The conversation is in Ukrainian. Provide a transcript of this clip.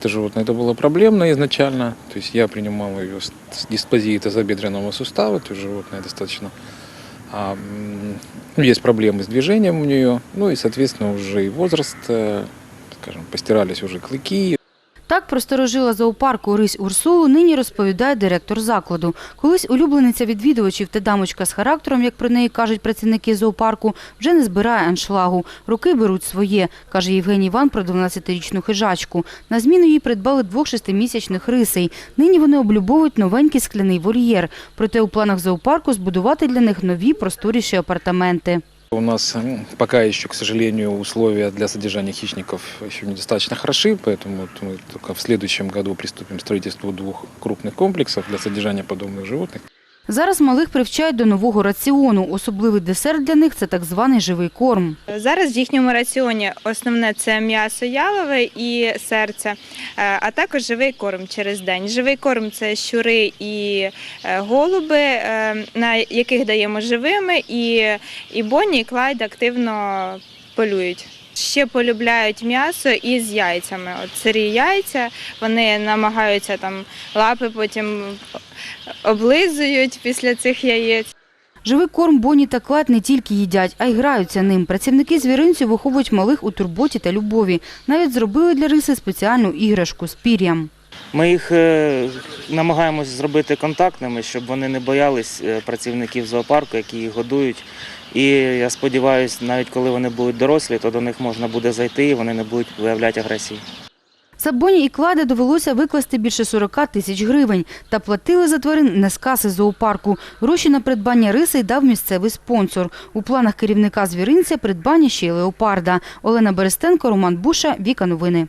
Это животное это было проблемно изначально, то есть я принимал ее с с дисплазией тазобедренного сустава, то есть животное достаточно а, м, ну, есть проблемы с движением у нее, ну и, соответственно, уже и возраст, э, скажем, постирались уже клыки, Так про сторожила зоопарку Рись Урсулу нині розповідає директор закладу. Колись улюблениця відвідувачів та дамочка з характером, як про неї кажуть працівники зоопарку, вже не збирає аншлагу. Руки беруть своє, каже Євгеній Іван про 12-річну хижачку. На зміну їй придбали двох шестимісячних рисей. Нині вони облюбовують новенький скляний вольєр. Проте у планах зоопарку збудувати для них нові просторіші апартаменти. У нас м, пока еще, к сожалению, условия для содержания хищников еще недостаточно хороши, поэтому вот мы только в следующем году приступим к строительству двух крупных комплексов для содержания подобных животных. Зараз малих привчають до нового раціону. Особливий десерт для них – це так званий живий корм. Зараз в їхньому раціоні основне це м'ясо ялове і серце, е, а також живий корм через день. Живий корм це щури і е, голуби, е, на яких даємо живими, і, і Бонні і Клайд активно полюють. Ще полюбляють м'ясо із яйцями. От сирі яйця, вони намагаються там лапи потім облизують після цих яєць. Живий корм Бонні та Клад не тільки їдять, а й граються ним. Працівники звіринцю виховують малих у турботі та любові. Навіть зробили для риси спеціальну іграшку з пір'ям. Ми їх е, намагаємось зробити контактними, щоб вони не боялись е, працівників зоопарку, які їх годують. І я сподіваюся, навіть коли вони будуть дорослі, то до них можна буде зайти і вони не будуть виявляти агресії. За Бонні і Клади довелося викласти більше 40 тисяч гривень. Та платили за тварин не з каси зоопарку. Гроші на придбання риси дав місцевий спонсор. У планах керівника звіринця придбання ще й леопарда. Олена Берестенко, Роман Буша, Віка Новини.